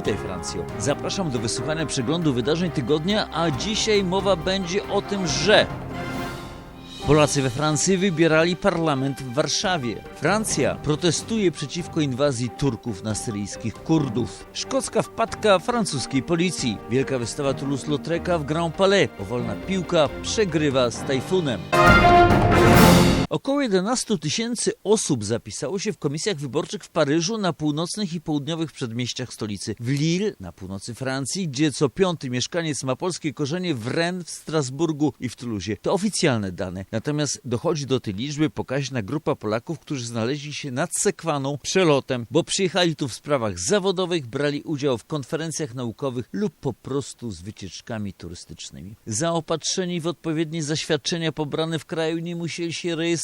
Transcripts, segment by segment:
Witaj Francjo. Zapraszam do wysłuchania przeglądu wydarzeń tygodnia, a dzisiaj mowa będzie o tym, że Polacy we Francji wybierali parlament w Warszawie. Francja protestuje przeciwko inwazji Turków na syryjskich Kurdów. Szkocka wpadka francuskiej policji. Wielka wystawa Toulouse-Lautreka w Grand Palais. Powolna piłka przegrywa z tajfunem. Około 11 tysięcy osób zapisało się w komisjach wyborczych w Paryżu na północnych i południowych przedmieściach stolicy. W Lille, na północy Francji, gdzie co piąty mieszkaniec ma polskie korzenie w Rennes, w Strasburgu i w Toulouse. To oficjalne dane. Natomiast dochodzi do tej liczby pokaźna grupa Polaków, którzy znaleźli się nad Sekwaną przelotem, bo przyjechali tu w sprawach zawodowych, brali udział w konferencjach naukowych lub po prostu z wycieczkami turystycznymi. Zaopatrzeni w odpowiednie zaświadczenia pobrane w kraju nie musieli się rejestrować,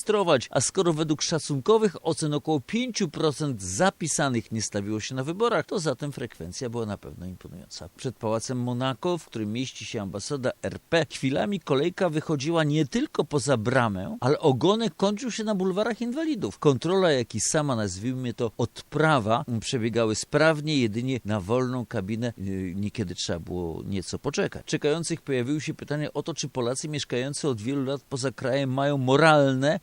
a skoro według szacunkowych ocen około 5% zapisanych nie stawiło się na wyborach, to zatem frekwencja była na pewno imponująca. Przed Pałacem Monaco, w którym mieści się ambasada RP, chwilami kolejka wychodziła nie tylko poza bramę, ale ogonek kończył się na bulwarach inwalidów. Kontrola, jak i sama, nazwijmy to, odprawa przebiegały sprawnie, jedynie na wolną kabinę yy, niekiedy trzeba było nieco poczekać. Czekających pojawiły się pytania o to, czy Polacy mieszkający od wielu lat poza krajem mają moralne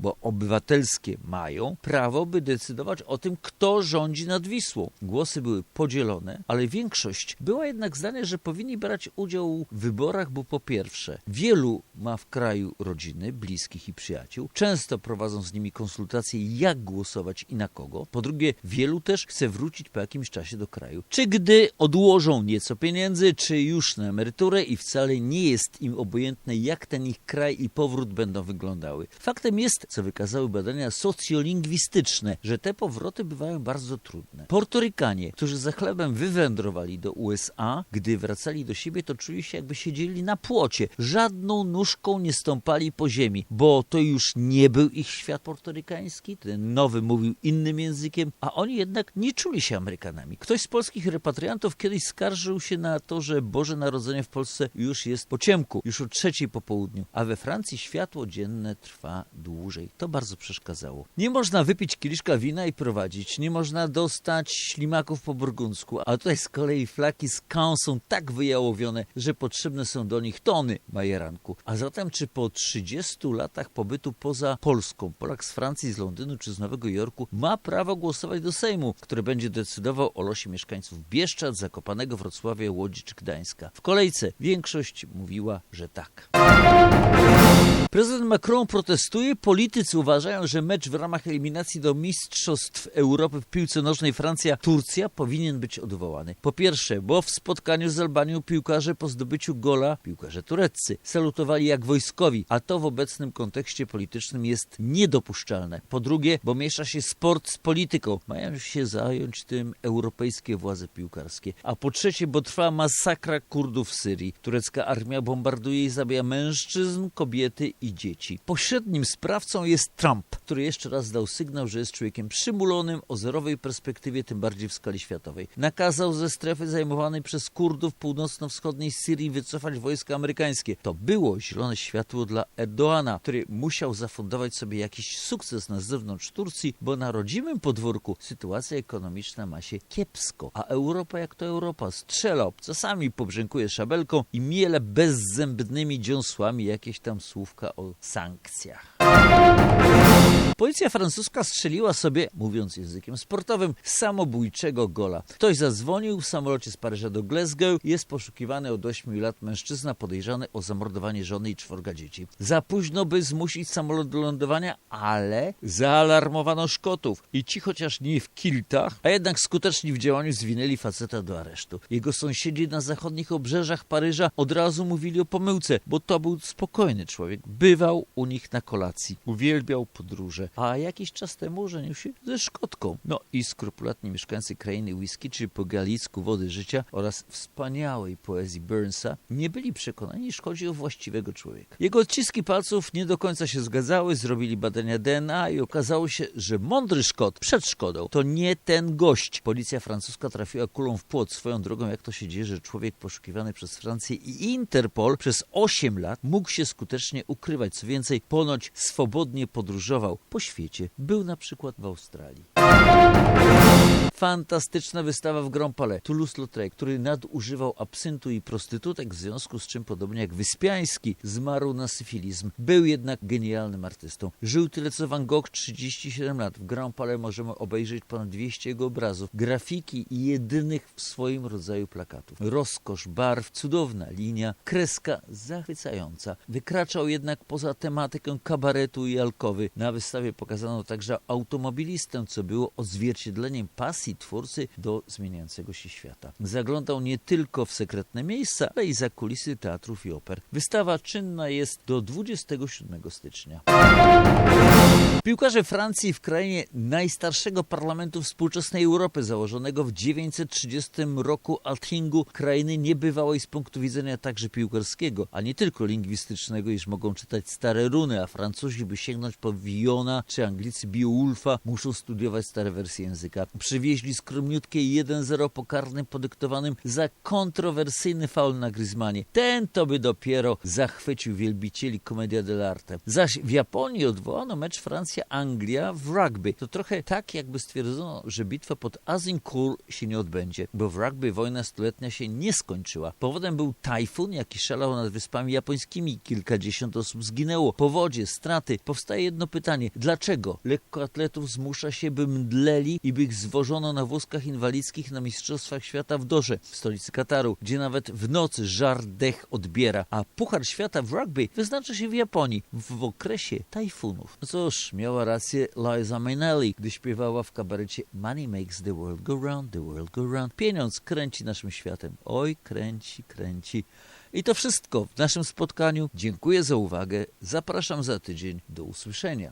bo obywatelskie mają prawo, by decydować o tym, kto rządzi nad Wisłą. Głosy były podzielone, ale większość była jednak zdania, że powinni brać udział w wyborach, bo po pierwsze, wielu ma w kraju rodziny, bliskich i przyjaciół, często prowadzą z nimi konsultacje, jak głosować i na kogo. Po drugie, wielu też chce wrócić po jakimś czasie do kraju. Czy gdy odłożą nieco pieniędzy, czy już na emeryturę i wcale nie jest im obojętne, jak ten ich kraj i powrót będą wyglądały. Faktem jest, co wykazały badania socjolingwistyczne, że te powroty bywają bardzo trudne. Portorykanie, którzy za chlebem wywędrowali do USA, gdy wracali do siebie, to czuli się jakby siedzieli na płocie. Żadną nóżką nie stąpali po ziemi, bo to już nie był ich świat portorykański, ten nowy mówił innym językiem, a oni jednak nie czuli się Amerykanami. Ktoś z polskich repatriantów kiedyś skarżył się na to, że Boże Narodzenie w Polsce już jest po ciemku, już o trzeciej po południu, a we Francji światło dzienne trwa dłużej. To bardzo przeszkadzało. Nie można wypić kieliszka wina i prowadzić, nie można dostać ślimaków po burgundzku, a tutaj z kolei flaki z kałą są tak wyjałowione, że potrzebne są do nich tony majeranku. A zatem czy po 30 latach pobytu poza Polską, Polak z Francji, z Londynu czy z Nowego Jorku ma prawo głosować do Sejmu, który będzie decydował o losie mieszkańców Bieszczad, Zakopanego, Wrocławia, Łodzi czy Gdańska? W kolejce większość mówiła, że tak. Prezydent Macron protestuje, politycy uważają, że mecz w ramach eliminacji do Mistrzostw Europy w piłce nożnej Francja-Turcja powinien być odwołany. Po pierwsze, bo w spotkaniu z Albanią piłkarze po zdobyciu gola, piłkarze tureccy, salutowali jak wojskowi, a to w obecnym kontekście politycznym jest niedopuszczalne. Po drugie, bo miesza się sport z polityką. Mają się zająć tym europejskie władze piłkarskie. A po trzecie, bo trwa masakra Kurdów w Syrii. Turecka armia bombarduje i zabija mężczyzn, kobiety i dzieci. Pośrednim sprawcą jest Trump, który jeszcze raz dał sygnał, że jest człowiekiem przymulonym o zerowej perspektywie, tym bardziej w skali światowej. Nakazał ze strefy zajmowanej przez Kurdów północno-wschodniej Syrii wycofać wojska amerykańskie. To było zielone światło dla Erdoana, który musiał zafundować sobie jakiś sukces na zewnątrz Turcji, bo na rodzimym podwórku sytuacja ekonomiczna ma się kiepsko, a Europa jak to Europa strzela obcasami, pobrzękuje szabelką i miele bezzębnymi dziąsłami jakieś tam słówka o sankcjach. Policja francuska strzeliła sobie, mówiąc językiem sportowym, samobójczego gola. Ktoś zadzwonił w samolocie z Paryża do Glasgow. Jest poszukiwany od 8 lat mężczyzna podejrzany o zamordowanie żony i czworga dzieci. Za późno, by zmusić samolot do lądowania, ale zaalarmowano Szkotów. I ci chociaż nie w kiltach, a jednak skuteczni w działaniu zwinęli faceta do aresztu. Jego sąsiedzi na zachodnich obrzeżach Paryża od razu mówili o pomyłce, bo to był spokojny człowiek. Bywał u nich na kolacji. Uwielbiał podróże a jakiś czas temu żenił się ze Szkotką. No i skrupulatni mieszkańcy krainy whisky, czy po galicku wody życia oraz wspaniałej poezji Burnsa nie byli przekonani, iż chodzi o właściwego człowieka. Jego odciski palców nie do końca się zgadzały, zrobili badania DNA i okazało się, że mądry Szkot przed Szkodą to nie ten gość. Policja francuska trafiła kulą w płot swoją drogą, jak to się dzieje, że człowiek poszukiwany przez Francję i Interpol przez 8 lat mógł się skutecznie ukrywać. Co więcej, ponoć swobodnie podróżował po świecie. Był na przykład w Australii. Fantastyczna wystawa w Grand Palais. Toulouse-Lautrec, który nadużywał absyntu i prostytutek, w związku z czym, podobnie jak Wyspiański, zmarł na syfilizm. Był jednak genialnym artystą. Żył tyle co Van Gogh, 37 lat. W Grand Palais możemy obejrzeć ponad 200 jego obrazów, grafiki i jedynych w swoim rodzaju plakatów. Rozkosz barw, cudowna linia, kreska zachwycająca. Wykraczał jednak poza tematykę kabaretu i alkowy. Na wystawie pokazano także automobilistę, co było odzwierciedleniem pasji twórcy do zmieniającego się świata. Zaglądał nie tylko w sekretne miejsca, ale i za kulisy teatrów i oper. Wystawa czynna jest do 27 stycznia. Piłkarze Francji w krainie najstarszego parlamentu współczesnej Europy, założonego w 930 roku Altingu, krainy niebywałej z punktu widzenia także piłkarskiego, a nie tylko lingwistycznego, iż mogą czytać stare runy, a Francuzi, by sięgnąć po Viona czy Anglicy Beowulfa, muszą studiować stare wersje języka. Przywieźli skromniutkie 1-0 po karnym podyktowanym za kontrowersyjny faul na Griezmannie. Ten to by dopiero zachwycił wielbicieli Commedia dell'arte. Zaś w Japonii odwołano mecz Francja-Anglia w rugby. To trochę tak, jakby stwierdzono, że bitwa pod Azincourt się nie odbędzie, bo w rugby wojna stuletnia się nie skończyła. Powodem był tajfun, jaki szalał nad wyspami japońskimi. Kilkadziesiąt osób zginęło. Powodzie, straty. Powstaje jedno pytanie. Dlaczego lekkoatletów zmusza się, by mdleli i by ich zwożono na wózkach inwalidzkich na Mistrzostwach Świata w Dorze, w stolicy Kataru, gdzie nawet w nocy żar dech odbiera, a Puchar Świata w rugby wyznacza się w Japonii w, okresie tajfunów. No cóż, miała rację Liza Minnelli, gdy śpiewała w kabarecie Money makes the world go round, the world go round. Pieniądz kręci naszym światem. Oj, kręci, kręci. I to wszystko w naszym spotkaniu. Dziękuję za uwagę. Zapraszam za tydzień. Do usłyszenia.